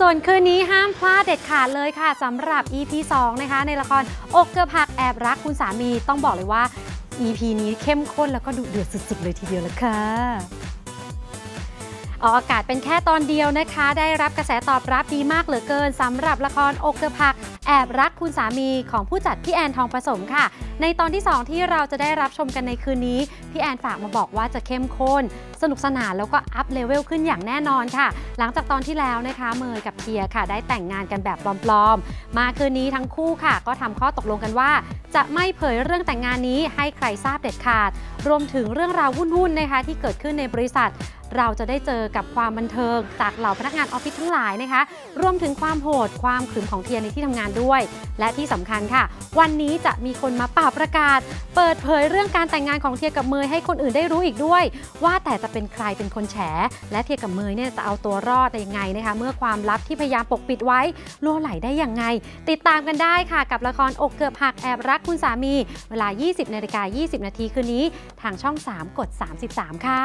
ส่วนคืนนี้ห้ามพลาดเด็ดขาดเลยค่ะสำหรับ EP 2 นะคะ ในละครอกเกือบหักแอบรักคุณสามีต้องบอกเลยว่า EP นี้เข้มข้นแล้วก็ดุเดือดสุดๆเลยทีเดียวละค่ะ ออกอากาศเป็นแค่ตอนเดียวนะคะ ได้รับกระแสตอบรับดีมากเหลือเกินสำหรับละครอกกือบหัก แอบรักคุณสามีของผู้จัดพี่แอนทองผสมค่ะ ในตอนที่ 2 ที่เราจะได้รับชมกันในคืนนี้ พี่แอนฝากมาบอกว่าจะเข้มข้น สนุกสนานแล้วก็อัพเลเวลขึ้นอย่างแน่นอนค่ะ หลังจากตอนที่แล้วนะคะเมย์กับเทียค่ะ ได้แต่งงานกันแบบปลอมๆ มาคืนนี้ทั้งคู่ค่ะ ก็ทำข้อตกลงกันว่า จะไม่เผยเรื่องแต่งงานนี้ให้ใครทราบเด็ดขาด รวมถึงเรื่องราววุ่นๆนะคะที่เกิดขึ้นในบริษัท เราจะได้เจอกับความบันเทิง จากเหล่าพนักงานออฟฟิศทั้งหลายนะคะ รวมถึงความโหดความขรึมของเทียนในที่ทำงานด้วย และที่สำคัญค่ะ วันนี้จะมีคนมาป่าประกาศ เปิดเผยเรื่องการแต่งงานของเทียกับเมยให้คนอื่นได้รู้อีกด้วย ว่าแต่จะเป็นใครเป็นคนแฉ และเทียกับเมยเนี่ยจะเอาตัวรอดได้ยังไงนะคะ เมื่อความลับที่พยายามปกปิดไว้ล่วไหลได้อย่างไง ติดตามกันได้ค่ะกับละครอกเกือบหักแอบรักคุณสามี เวลา 20นาฬิกา20 นาทีคืนนี้ ทางช่อง 3 กด 33 ค่ะ